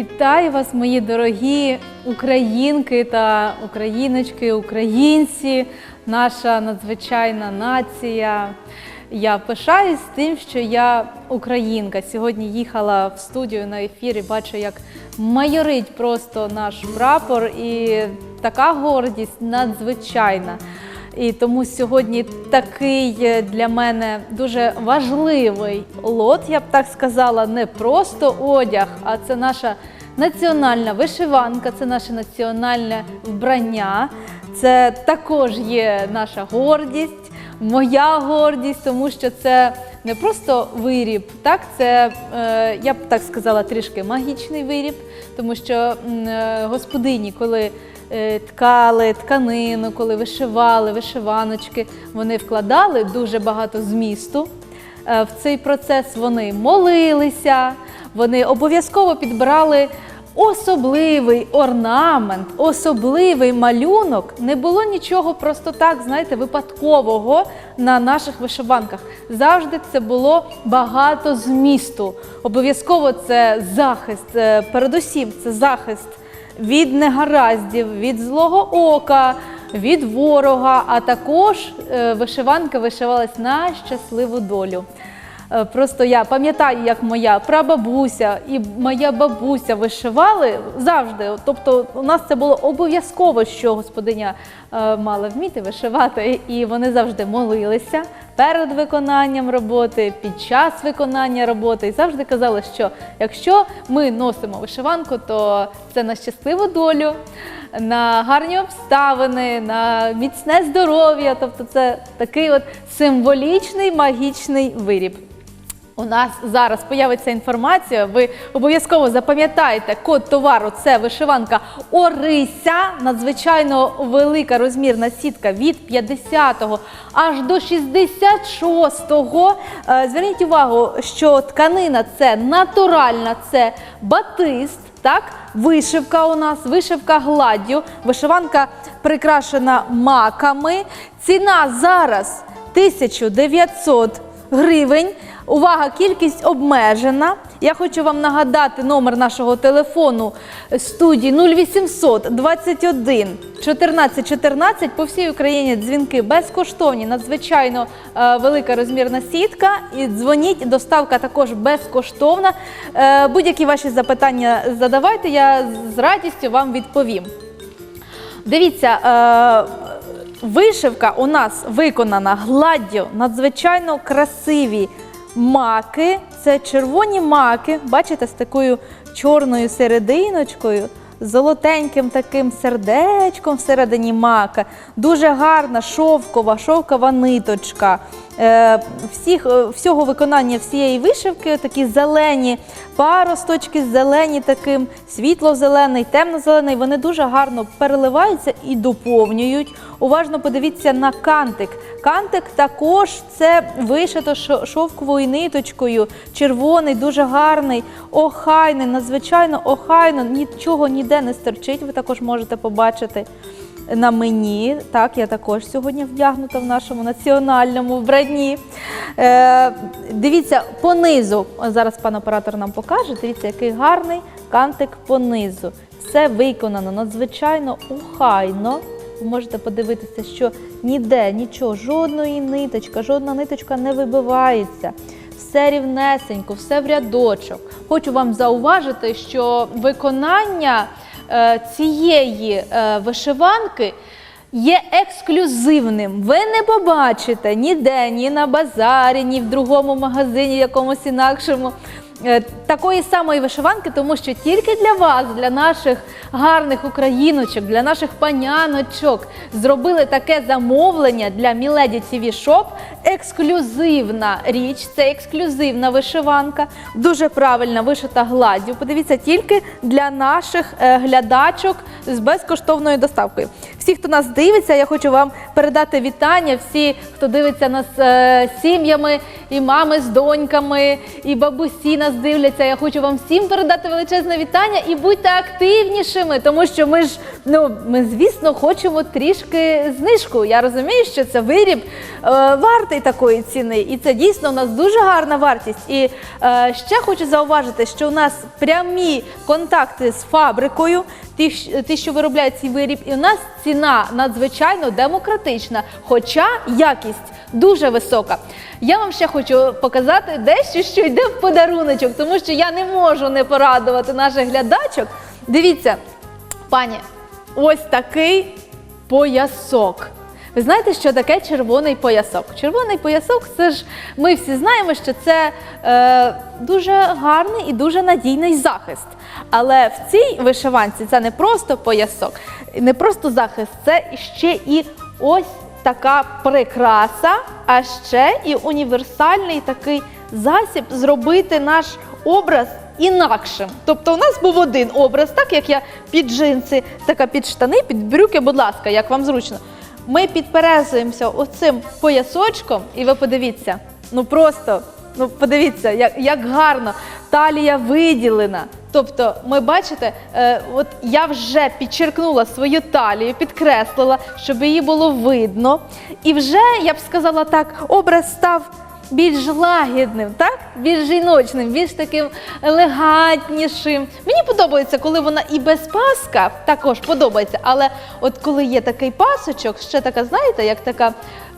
Вітаю вас, мої дорогі українки та україночки, українці, наша надзвичайна нація. Я пишаюсь тим, що я українка. Сьогодні їхала в студію на ефірі, бачу, як майорить просто наш прапор, і така гордість надзвичайна. І тому сьогодні такий е, для мене дуже важливий лот, я б так сказала, не просто одяг, а це наша національна вишиванка, це наше національне вбрання. Це також є наша гордість, моя гордість, тому що це не просто виріб, так це е, я б так сказала трішки магічний виріб, тому що е, господині, коли ткали тканину, коли вишивали вишиваночки, вони вкладали дуже багато змісту. Е, В цей процес вони молилися, вони обов'язково підбирали особливий орнамент, особливий малюнок. Не було нічого просто так, знаєте, випадкового на наших вишиванках. Завжди це було багато змісту. Обов'язково це захист, е, передусім це захист від негараздів, від злого ока, від ворога, а також е, вишиванка вишивалась на щасливу долю. Е, Просто я пам'ятаю, як моя прабабуся і моя бабуся вишивали завжди. Тобто, у нас це було обов'язково, що господиня мала вміти вишивати, і вони завжди молилися перед виконанням роботи, під час виконання роботи, і завжди казали, що якщо ми носимо вишиванку, то це на щасливу долю, на гарні обставини, на міцне здоров'я. Тобто, це такий от символічний магічний виріб. У нас зараз появиться інформація. Ви обов'язково запам'ятаєте код товару. Це вишиванка Орися, надзвичайно велика розмірна сітка від 50 аж до 66-го. Е, Зверніть увагу, що тканина це натуральна, це батист. Так, вишивка у нас, вишивка гладдю, вишиванка прикрашена маками. Ціна зараз 1900 гривень. Увага, кількість обмежена. Я хочу вам нагадати номер нашого телефону студії 0800 21 14 14. По всій Україні дзвінки безкоштовні, надзвичайно е, велика розмірна сітка. І дзвоніть, доставка також безкоштовна. Е, будь-які ваші запитання задавайте, я з радістю вам відповім. Дивіться, е, вишивка у нас виконана гладдю, надзвичайно красиві маки. Це червоні маки, бачите, з такою чорною серединочкою, золотеньким таким сердечком всередині мака. Дуже гарна шовкова, шовкова ниточка. Е, всіх, е, всього виконання всієї вишивки такі зелені паросточки, зелені таким, світло-зелений, темно-зелений. Вони дуже гарно переливаються і доповнюють. Уважно подивіться на кантик. Кантик також це вишито шовковою ниточкою, червоний, дуже гарний, охайний, надзвичайно охайно, нічого ніде не стерчить. Ви також можете побачити на мені. Так, я також сьогодні вдягнута в нашому національному вбранні. Е, дивіться, понизу. Зараз пан оператор нам покаже. Дивіться, який гарний кантик понизу. Все виконано надзвичайно охайно. Ви можете подивитися, що ніде нічого, жодної ниточка, жодна ниточка не вибивається. Все рівнесенько, все в рядочок. Хочу вам зауважити, що виконання цієї е, вишиванки є ексклюзивним. Ви не побачите ніде, ні на базарі, ні в другому магазині, якомусь інакшому. Е, Такої самої вишиванки, тому що тільки для вас, для наших гарних україночок, для наших паняночок зробили таке замовлення для Міледі TV Shop. Ексклюзивна річ, це ексклюзивна вишиванка, дуже правильно вишита гладдю. Подивіться, тільки для наших е, глядачок з безкоштовною доставкою. Всі, хто нас дивиться, я хочу вам передати вітання. Всі, хто дивиться нас е, сім'ями, і мами з доньками, і бабусі нас дивляться. Я хочу вам всім передати величезне вітання і будьте активнішими, тому що ми ж ну ми, звісно, хочемо трішки знижку. Я розумію, що це виріб е, вартий такої ціни, і це дійсно у нас дуже гарна вартість. І е, ще хочу зауважити, що у нас прямі контакти з фабрикою, ті, що виробляють цей виріб, і у нас ціна надзвичайно демократична, хоча якість дуже висока. Я вам ще хочу показати дещо, що йде в подаруночок, тому що я не можу не порадувати наших глядачок. Дивіться, пані, ось такий поясок. Ви знаєте, що таке червоний поясок? Червоний поясок це ж ми всі знаємо, що це е, дуже гарний і дуже надійний захист. Але в цій вишиванці це не просто поясок, не просто захист, це ще і ось така прикраса, а ще і універсальний такий засіб зробити наш образ інакшим. Тобто у нас був один образ, так як я під джинси, така під штани, під брюки, будь ласка, як вам зручно. Ми підперезуємося оцим поясочком, і ви подивіться, ну просто, ну подивіться, як, як гарно талія виділена. Тобто, ми бачите, е, от я вже підчеркнула свою талію, підкреслила, щоб її було видно. І вже, я б сказала так, образ став більш лагідним, так? більш жіночним, більш таким елегантнішим. Мені подобається, коли вона і без паска, також подобається, але от коли є такий пасочок, ще така, знаєте, як така,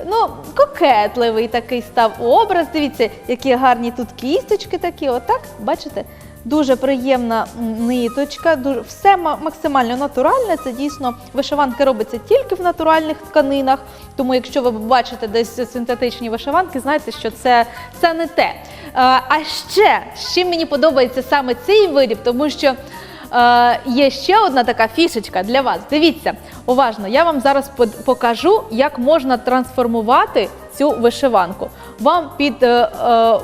ну, кокетливий такий став образ. Дивіться, які гарні тут кісточки такі, отак, бачите? Дуже приємна ниточка, дуже все максимально натуральне. Це дійсно вишиванки робиться тільки в натуральних тканинах. Тому, якщо ви бачите десь синтетичні вишиванки, знайте, що це, це не те. Е, А ще з чим мені подобається саме цей виріб, тому що е, є ще одна така фішечка для вас. Дивіться уважно, я вам зараз покажу, як можна трансформувати цю вишиванку. Вам під е, е,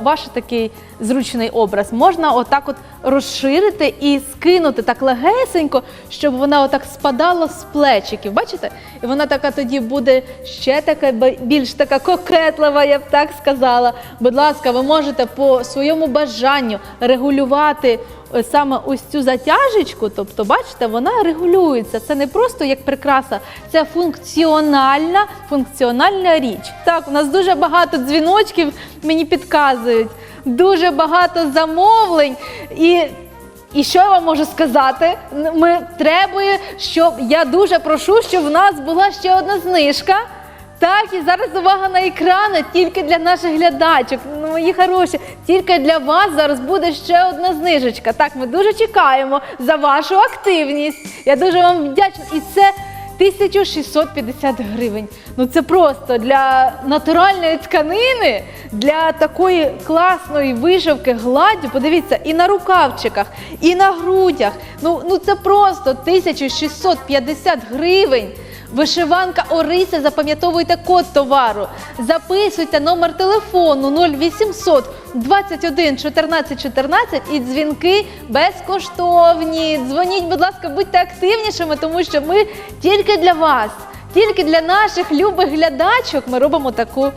ваш такий зручний образ можна отак от розширити і скинути так легесенько, щоб вона отак спадала з плечиків. Бачите? І вона така тоді буде ще така більш така кокетлива, я б так сказала. Будь ласка, ви можете по своєму бажанню регулювати саме ось цю затяжечку. Тобто, бачите, вона регулюється. Це не просто як прикраса, це функціональна, функціональна річ. Так, у нас дуже багато дзвіночків мені підказують, дуже багато замовлень і. І що я вам можу сказати? Ми требує, щоб я дуже прошу, щоб в нас була ще одна знижка. Так, і зараз увага на екрани тільки для наших глядачок. Ну, мої хороші, тільки для вас зараз буде ще одна знижечка. Так, ми дуже чекаємо за вашу активність. Я дуже вам вдячна. І це 1650 гривень. Ну це просто для натуральної тканини, для такої класної вишивки гладдю. Подивіться, і на рукавчиках, і на грудях. Ну, ну це просто 1650 гривень. Вишиванка Орися, запам'ятовуйте код товару. Записуйте номер телефону 0800 21 14 14 і дзвінки безкоштовні. Дзвоніть, будь ласка, будьте активнішими, тому що ми тільки для вас, тільки для наших любих глядачок ми робимо таку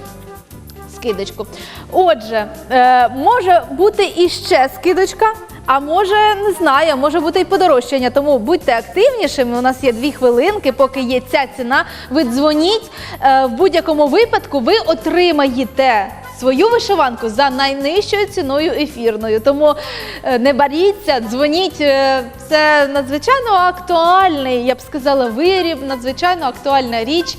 скидочку. Отже, е, може бути і ще скидочка, а може, не знаю, може бути і подорожчання. Тому будьте активнішими. У нас є дві хвилинки, поки є ця ціна. Ви дзвоніть. Е, в будь-якому випадку ви отримаєте. Свою вишиванку за найнижчою ціною ефірною. Тому е, не боріться, дзвоніть. Е, Це надзвичайно актуальний, я б сказала, виріб, надзвичайно актуальна річ.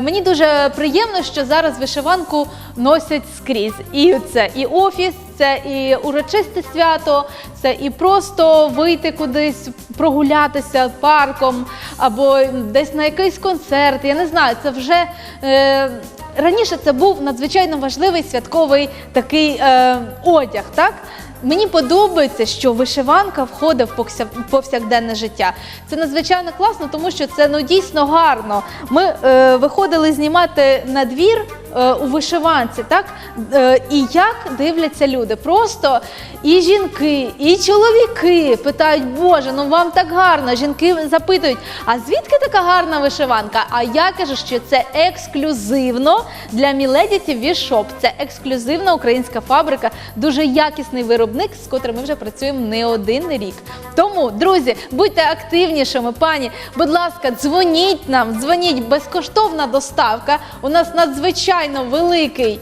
Мені дуже приємно, що зараз вишиванку носять скрізь. І це і офіс, це і урочисте свято, це і просто вийти кудись, прогулятися парком або десь на якийсь концерт. Я не знаю, це вже. Е, Раніше це був надзвичайно важливий святковий такий е, одяг, так? Мені подобається, що вишиванка входить в повсякденне життя. Це надзвичайно класно, тому що це ну дійсно гарно. Ми е, виходили знімати на двір у вишиванці, так? Е, і як дивляться люди. Просто і жінки, і чоловіки питають, Боже, ну вам так гарно. Жінки запитують, а звідки така гарна вишиванка? А я кажу, що це ексклюзивно для Міледі Вішоп. Це ексклюзивна українська фабрика, дуже якісний виробник, з котрим ми вже працюємо не один рік. Тому, друзі, будьте активнішими, пані. Будь ласка, дзвоніть нам, дзвоніть безкоштовна доставка. У нас надзвичайно великий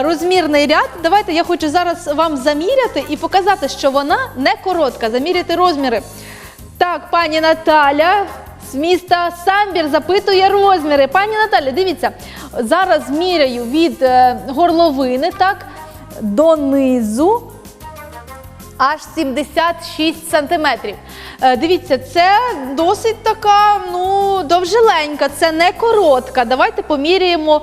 розмірний ряд. Давайте я хочу зараз вам заміряти і показати, що вона не коротка. Заміряти розміри. Так, пані Наталя. З міста Самбір запитує розміри. Пані Наталя, дивіться, зараз міряю від е, горловини так, донизу аж 76 сантиметрів. Е, Дивіться, це досить така, ну, довжеленька, це не коротка. Давайте поміряємо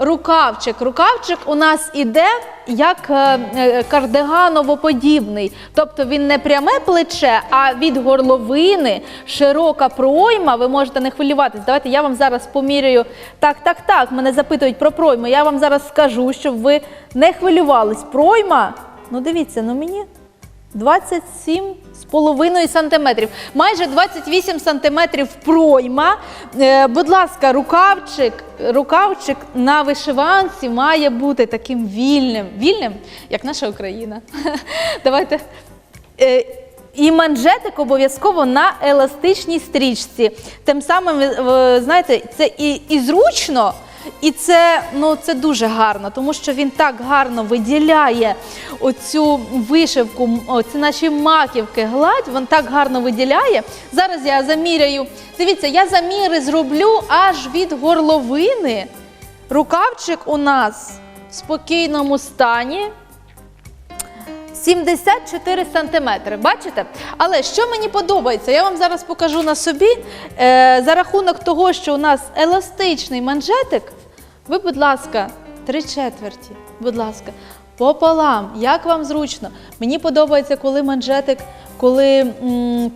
рукавчик. Рукавчик у нас іде як е, е, кардиганово-подібний. Тобто він не пряме плече, а від горловини широка пройма. Ви можете не хвилюватись. Давайте я вам зараз поміряю. Так, так, так. Мене запитують про пройму. Я вам зараз скажу, щоб ви не хвилювались. Пройма, ну дивіться, ну мені 27 з половиною сантиметрів. Майже 28 сантиметрів пройма. Е, будь ласка, рукавчик, рукавчик на вишиванці має бути таким вільним. Вільним, як наша Україна. Давайте. Е, і манжетик обов'язково на еластичній стрічці. Тим самим, знаєте, це і, і зручно, і це, ну, це дуже гарно, тому що він так гарно виділяє оцю вишивку, м, оці наші маківки, гладь, він так гарно виділяє. Зараз я заміряю. Дивіться, я заміри зроблю аж від горловини. Рукавчик у нас в спокійному стані. 74 сантиметри, бачите? Але що мені подобається, я вам зараз покажу на собі. Е, за рахунок того, що у нас еластичний манжетик, ви, будь ласка, три четверті, будь ласка, пополам, як вам зручно. Мені подобається, коли манжетик, коли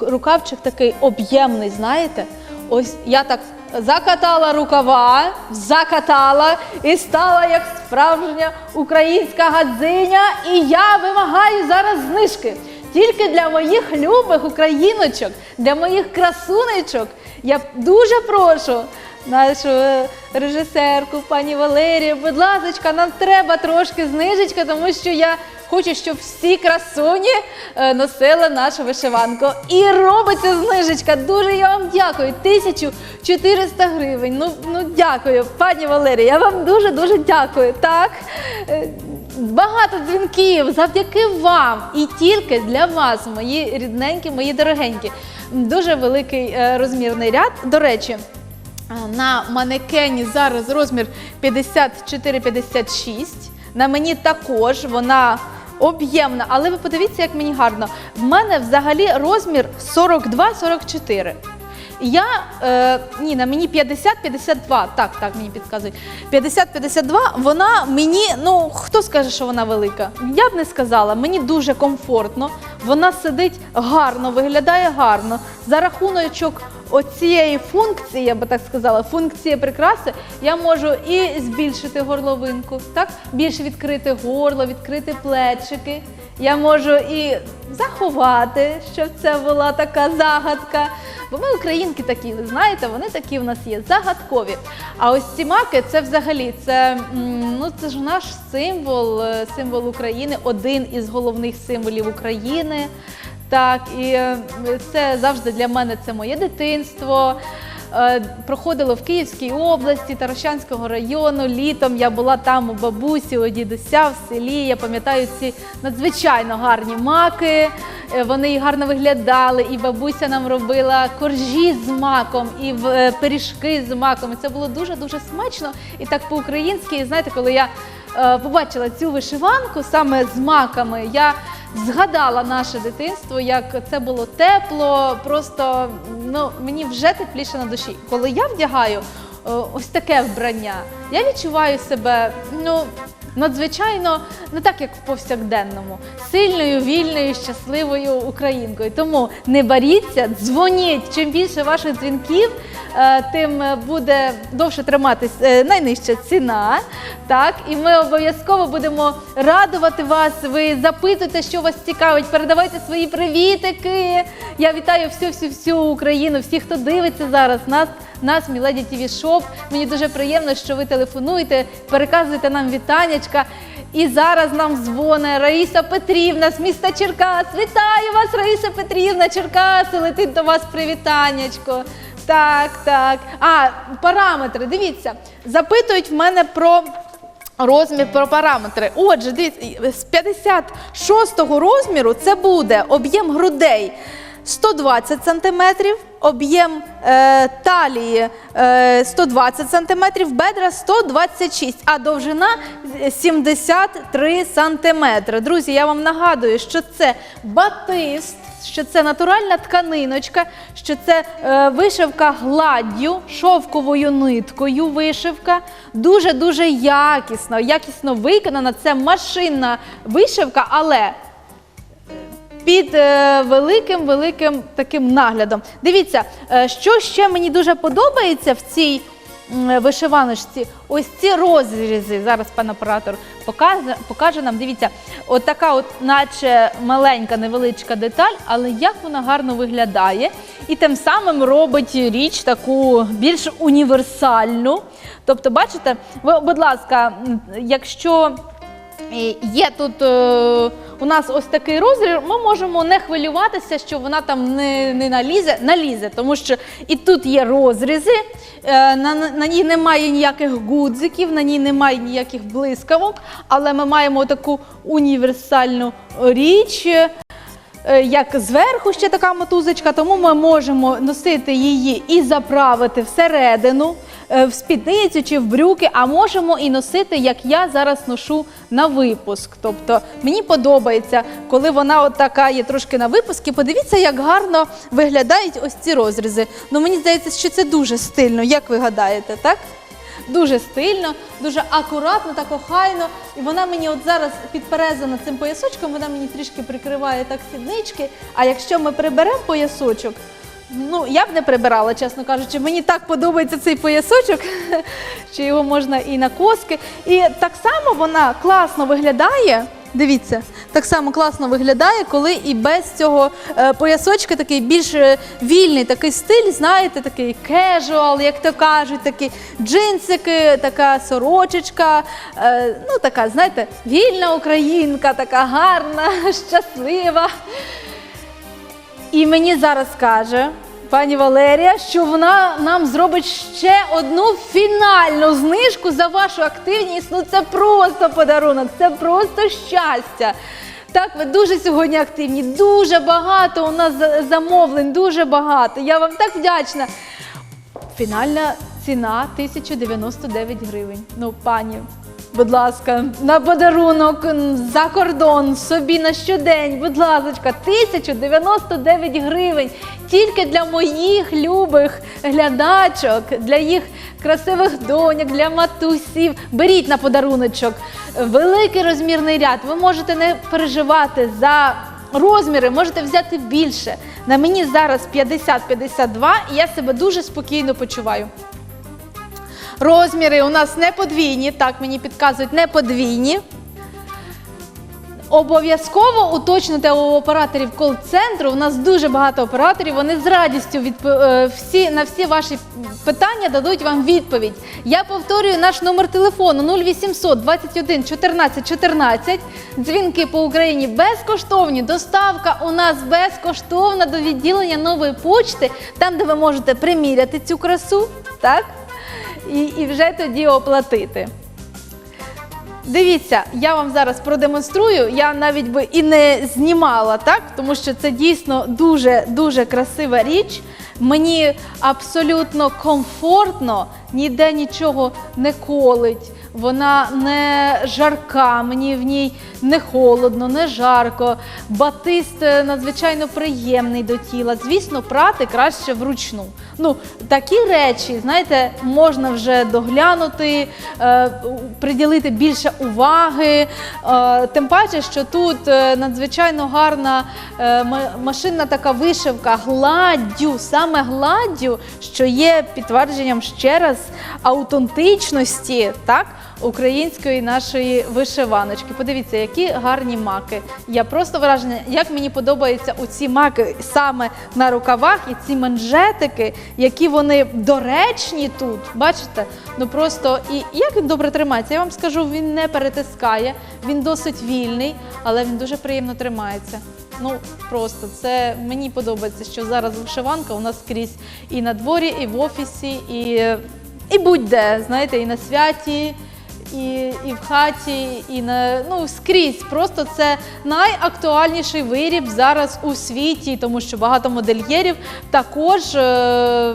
рукавчик такий об'ємний, знаєте? Ось я так закатала рукава, закатала і стала як справжня українська гадзиня. І я вимагаю зараз знижки. Тільки для моїх любих україночок, для моїх красунечок. Я дуже прошу нашу е, режисерку, пані Валерію, будь ласка, нам треба трошки знижечка, тому що я хочу, щоб всі красуні е, носили нашу вишиванку. І робиться знижечка. Дуже я вам дякую. 1400 гривень. Ну, ну дякую, пані Валерія. Я вам дуже дуже дякую. Так. Е, Багато дзвінків завдяки вам і тільки для вас, мої рідненькі, мої дорогенькі. Дуже великий розмірний ряд. До речі, на манекені зараз розмір 54-56. На мені також вона об'ємна, але ви подивіться, як мені гарно. В мене взагалі розмір 42-44. Я е, ні, на мені 50-52. Так, так, мені підказують. 50-52, вона мені, ну хто скаже, що вона велика? Я б не сказала, мені дуже комфортно. Вона сидить гарно, виглядає гарно. За рахуночок оцієї функції, я би так сказала, функції прикраси, я можу і збільшити горловинку, так? більше відкрити горло, відкрити плечики. Я можу і заховати, щоб це була така загадка. Бо ми українки такі, ви знаєте, вони такі в нас є загадкові. А ось ці маки це взагалі це, ну, це ж наш символ, е, символ України, один із головних символів України. Так, і е, це завжди для мене це моє дитинство. Е, Проходило в Київській області, Тарощанського району. Літом я була там у бабусі, у дідуся в селі. Я пам'ятаю ці надзвичайно гарні маки. Е, Вони і гарно виглядали, і бабуся нам робила коржі з маком, і пиріжки з маком. І це було дуже дуже смачно. І так по-українськи. І знаєте, коли я побачила цю вишиванку саме з маками, я згадала наше дитинство, як це було тепло, просто ну мені вже тепліше на душі. Коли я вдягаю е, ось таке вбрання, я відчуваю себе ну надзвичайно не так, як в повсякденному, сильною, вільною, щасливою українкою. Тому не боріться, дзвоніть. Чим більше ваших дзвінків, тим е, буде довше триматись е, найнижча ціна. Так, і ми обов'язково будемо радувати вас. Ви запитуйте, що вас цікавить, передавайте свої привітики. Я вітаю всю всю всю Україну, всіх, хто дивиться зараз нас. Нас, Міледі ТВ Шоп. Мені дуже приємно, що ви телефонуєте, переказуєте нам вітанечка. І зараз нам дзвоне Раїса Петрівна з міста Черкас. Вітаю вас, Раїса Петрівна, Черкаси, летить до вас привітанечко. Так, так. А, параметри, дивіться, запитують в мене про розмір, про параметри. Отже, дивіться, з 56-го розміру це буде об'єм грудей 120 см, об'єм е, талії е, 120 см, бедра 126 а довжина 73 см. Друзі, я вам нагадую, що це батист, що це натуральна тканиночка, що це е, вишивка гладдю, шовковою ниткою вишивка. Дуже-дуже якісно, якісно виконана. Це машинна вишивка, але під е, великим великим таким наглядом. Дивіться, е, що ще мені дуже подобається в цій вишиваночці. Ось ці розрізи. Зараз пан оператор покаже, покаже нам. Дивіться, от така, от, наче маленька невеличка деталь, але як вона гарно виглядає, і тим самим робить річ таку більш універсальну. Тобто, бачите, ви, будь ласка, якщо Є тут е, у нас ось такий розріз, ми можемо не хвилюватися, що вона там не, не налізе, налізе, тому що і тут є розрізи, е, на, на ній немає ніяких гудзиків, на ній немає ніяких блискавок, але ми маємо таку універсальну річ. е, Як зверху ще така мотузочка, тому ми можемо носити її і заправити всередину, в спідницю чи в брюки, а можемо і носити, як я зараз ношу на випуск. Тобто мені подобається, коли вона от така є трошки на випуск. І подивіться, як гарно виглядають ось ці розрізи. Ну мені здається, що це дуже стильно. Як ви гадаєте, так? Дуже стильно, дуже акуратно, так охайно. І вона мені от зараз підперезана цим поясочком, вона мені трішки прикриває так сіднички. А якщо ми приберемо поясочок, ну я б не прибирала, чесно кажучи. Мені так подобається цей поясочок, що його можна і на коски. І так само вона класно виглядає. Дивіться, так само класно виглядає, коли і без цього е, поясочка такий більш е, вільний такий стиль, знаєте, такий кежуал, як то кажуть, такі джинсики, така сорочечка, е, ну така, знаєте, вільна українка, така гарна, щаслива. І мені зараз каже пані Валерія, що вона нам зробить ще одну фінальну знижку за вашу активність. Ну це просто подарунок, це просто щастя. Так, ви дуже сьогодні активні, дуже багато у нас замовлень, дуже багато. Я вам так вдячна. Фінальна ціна 1099 гривень. Ну, пані, будь ласка, на подарунок за кордон, собі на щодень, будь ласка, 1099 гривень. Тільки для моїх любих глядачок, для їх красивих доньок, для матусів. Беріть на подаруночок великий розмірний ряд. Ви можете не переживати за розміри, можете взяти більше. На мені зараз 50-52 і я себе дуже спокійно почуваю. Розміри у нас не подвійні, так мені підказують, не подвійні. Обов'язково уточнити у операторів кол-центру. У нас дуже багато операторів. Вони з радістю відп... е, всі на всі ваші питання дадуть вам відповідь. Я повторюю наш номер телефону 0800 21 14 14. Дзвінки по Україні безкоштовні. Доставка у нас безкоштовна до відділення нової почти, там, де ви можете приміряти цю красу, так? І, і вже тоді оплатити. Дивіться, я вам зараз продемонструю. Я навіть би і не знімала, так? Тому що це дійсно дуже дуже красива річ. Мені абсолютно комфортно ніде нічого не колить. Вона не жарка, мені в ній не холодно, не жарко. Батист е, надзвичайно приємний до тіла. Звісно, прати краще вручну. Ну, такі речі, знаєте, можна вже доглянути, е, приділити більше уваги. Е, тим паче, що тут е, надзвичайно гарна е, машинна така вишивка гладдю, саме гладдю, що є підтвердженням ще раз аутентичності так, української нашої вишиваночки. Подивіться, які гарні маки. Я просто вражена, як мені подобаються оці маки саме на рукавах і ці манжетики, які вони доречні тут. Бачите? Ну просто і як він добре тримається. Я вам скажу, він не перетискає, він досить вільний, але він дуже приємно тримається. Ну просто це мені подобається, що зараз вишиванка у нас скрізь і на дворі, і в офісі, і, і будь-де, знаєте, і на святі. І, і в хаті, і на ну скрізь. Просто це найактуальніший виріб зараз у світі, тому що багато модельєрів також. Е,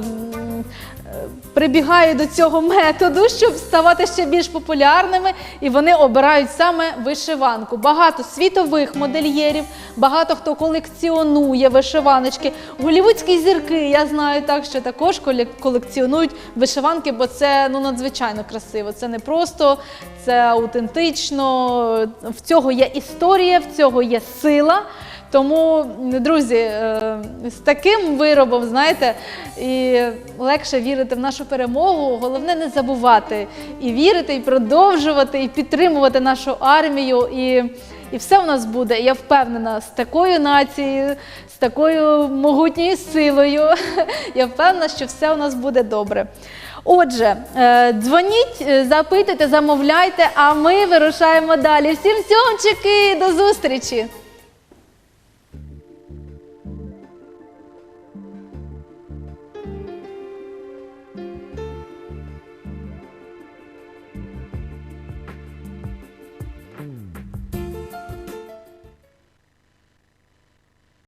Прибігає до цього методу, щоб ставати ще більш популярними, і вони обирають саме вишиванку. Багато світових модельєрів, багато хто колекціонує вишиваночки. Голівудські зірки, я знаю так, що також коле- колекціонують вишиванки, бо це ну надзвичайно красиво. Це не просто, це аутентично. В цього є історія, в цього є сила. Тому, друзі, е, з таким виробом, знаєте, і легше вірити в нашу перемогу. Головне не забувати і вірити, і продовжувати, і підтримувати нашу армію. І, і все у нас буде. Я впевнена, з такою нацією, з такою могутньою силою. Я впевнена, що все у нас буде добре. Отже, е, дзвоніть, е, запитуйте, замовляйте, а ми вирушаємо далі. Всім цьомчики, до зустрічі!